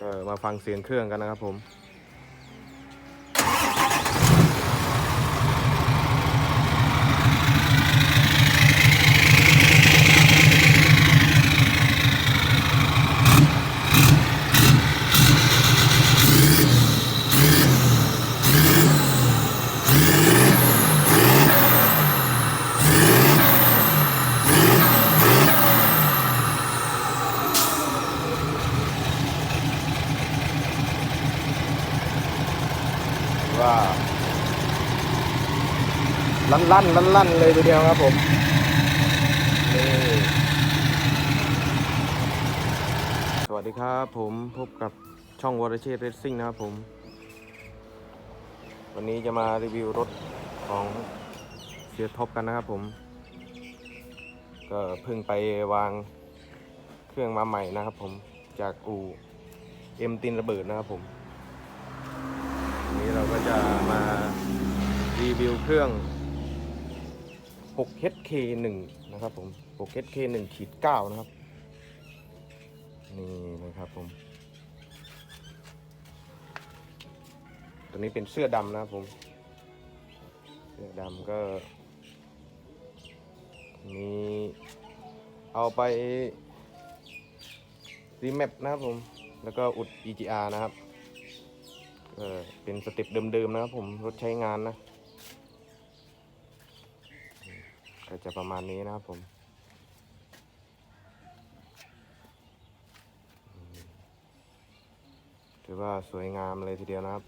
เออมาฟังเสียงเครื่องกันนะครับผม ว่า ลั่นลั่นลั่นลั่นเลยทีเดียวครับผมสวัสดีครับผมพบกับช่องวอร์เชสเรซซิ่งนะครับผม วันนี้จะมารีวิวรถของเสียท็อปกันนะครับผม ก็เพิ่งไปวางเครื่องมาใหม่นะครับผมจากอูเอ็มตินระเบิดนะครับผมวันนี้เราก็จะมารีวิวเครื่อง 6HK1 นะครับผม 6HK1 ขีด9นะครับ นี่นะครับผม ตัวนี้เป็นเสื้อดำนะครับผม เสื้อดำก็ มีเอาไปรีแมปนะครับผม แล้วก็อุด EGR นะครับเออเป็นสเต็ปเดิมๆนะครับผม รถใช้งานนะ ก็จะประมาณนี้นะครับผม ถือว่าสวยงามเลยทีเดียวนะครับ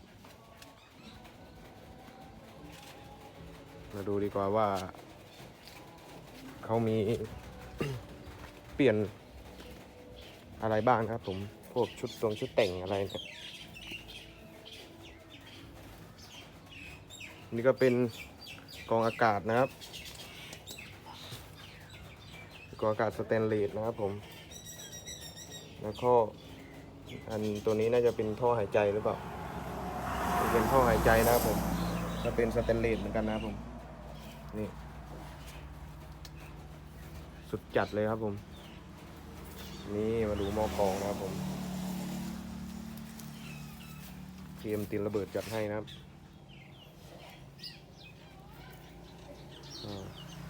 มาดูดีกว่าว่า เขามี เปลี่ยนอะไรบ้างนะครับผม พวกชุดตรงชุดแต่งอะไรเนี่ยนี่ก็เป็นกองอากาศนะครับ กองอากาศสแตนเลสนะครับผม แล้วก็อันตัวนี้น่าจะเป็นท่อหายใจหรือเปล่า เป็นท่อหายใจนะครับผมจะเป็นสแตนเลสเหมือนกันนะครับผม นี่ สุดจัดเลยครับผม นี่มาดูหม้อกองนะครับผมเตรียมตินระเบิดจัดให้นะครับ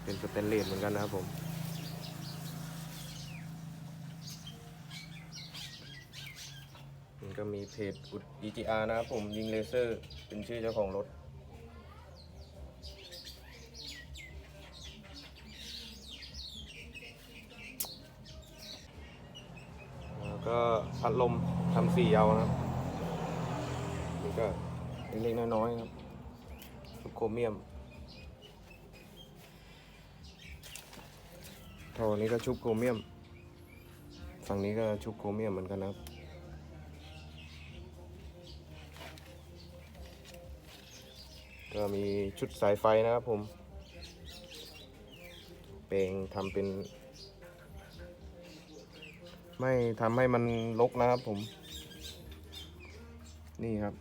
เป็นสเตนเลสเหมือนกันนะครับผม มัน ก็มีเพจอุด EGR นะครับผมยิงเลเซอร์เป็นชื่อเจ้าของรถ แล้วก็พัดลมทำสี่เอานะครับนี่ก็เล็กๆน้อยๆครับชุบโครเมียมท่อนี้ก็ชุบโครเมียม ฝั่งนี้ก็ชุบโครเมียมเหมือนกันนะครับ ก็มีชุดสายไฟนะครับผมเปลงทำเป็น ไม่ทำให้มันลกนะครับผม นี่ครับ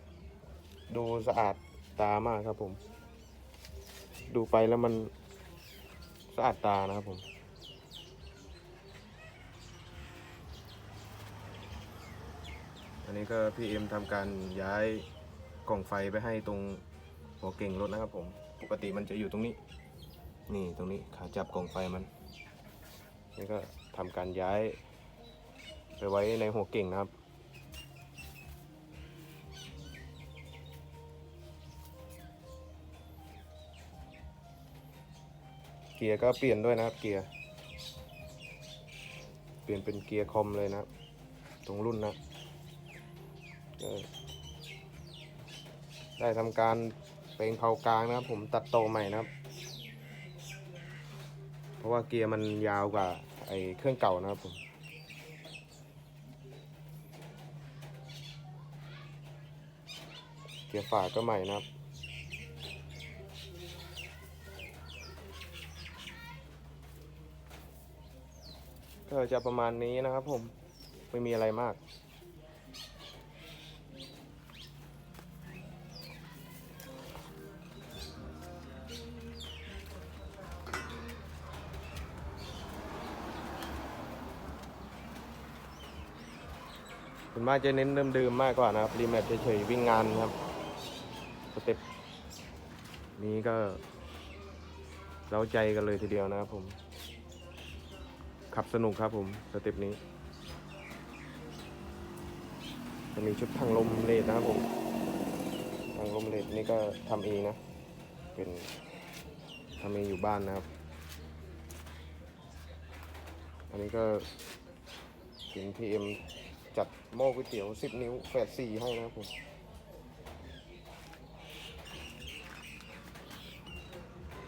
ดูสะอาดตามากครับผม ดูไปแล้วมันสะอาดตานะครับผมอันนี้ก็พี่เอ็มทำการย้ายกล่องไฟไปให้ตรง หัวเก่งรถนะครับผม ปกติมันจะอยู่ตรงนี้ นี่ตรงนี้ขาจับกล่องไฟมัน นี่ก็ทำการย้าย ไปไว้ในหัวเก่งนะครับ เกียร์ก็เปลี่ยนด้วยนะครับเกียร์เปลี่ยนเป็นเกียร์คอมเลยนะ ตรงรุ่นนะได้ทำการ เป็นเผากลางนะครับ ผมตัดโตใหม่นะครับ เพราะว่าเกียร์มันยาวกว่าไอเครื่องเก่านะครับผมเกียร์ฝาก็ใหม่นะครับก็จะประมาณนี้นะครับผมไม่มีอะไรมาก ส่วนมากจะเน้นเดิมๆมากกว่านะครับ รีแมปเฉยๆวิ่งงานครับสเต็ปนี้ก็เร้าใจกันเลยทีเดียวนะครับผม ขับสนุกครับผมสเต็ปนี้ จะมีชุดทางลมเลดนะครับผมทางลมเลดนี่ก็ทำเองนะ เป็นทำเองอยู่บ้านนะครับ อันนี้ก็เป็นพีเอ็ม หม้อก๋วยเตี๋ยว 10 นิ้วแฝดสี่ให้นะครับผม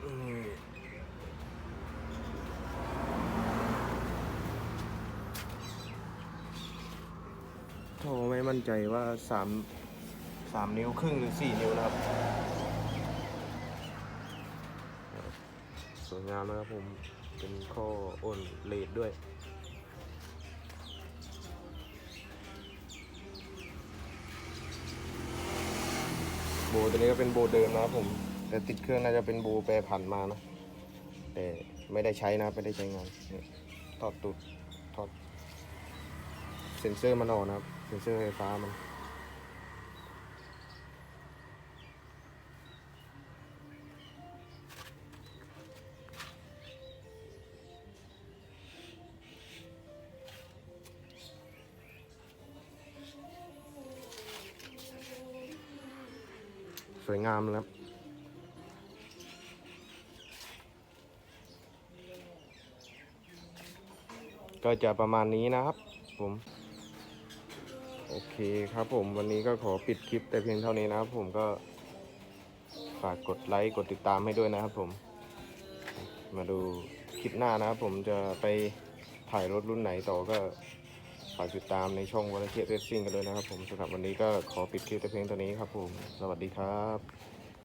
อืมโทไม่มั่นใจว่าสามสามนิ้วครึ่งหรือสี่นิ้วนะครับ สวยงามนะครับผม เป็นข้ออ้นเลดด้วย ตัวนี้ก็เป็นโบเดิมนะครับผมแต่ติดเครื่องน่าจะเป็นโบแปรผันมานะ แต่ไม่ได้ใช้นะไม่ได้ใช้งานถอดตุดถอดเซ็นเซอร์มันออกนะครับ เซ็นเซอร์ไฟฟ้ามัน สวยงามแล้วก็จะประมาณนี้นะครับ ผม โอเคครับผมวันนี้ก็ขอปิดคลิปแต่เพียงเท่านี้นะครับ ผมก็ฝากกดไลค์กดติดตามให้ด้วยนะครับ ผม มาดูคลิปหน้านะครับ ผมจะไปถ่ายรถรุ่นไหนต่อก็ ฝากติดตามในช่องวันเลย์เรซซิ่งกันเลยนะครับผมสำหรับวันนี้ก็ขอปิดคลิปแต่เพียงเท่านี้ครับผม สวัสดีครับ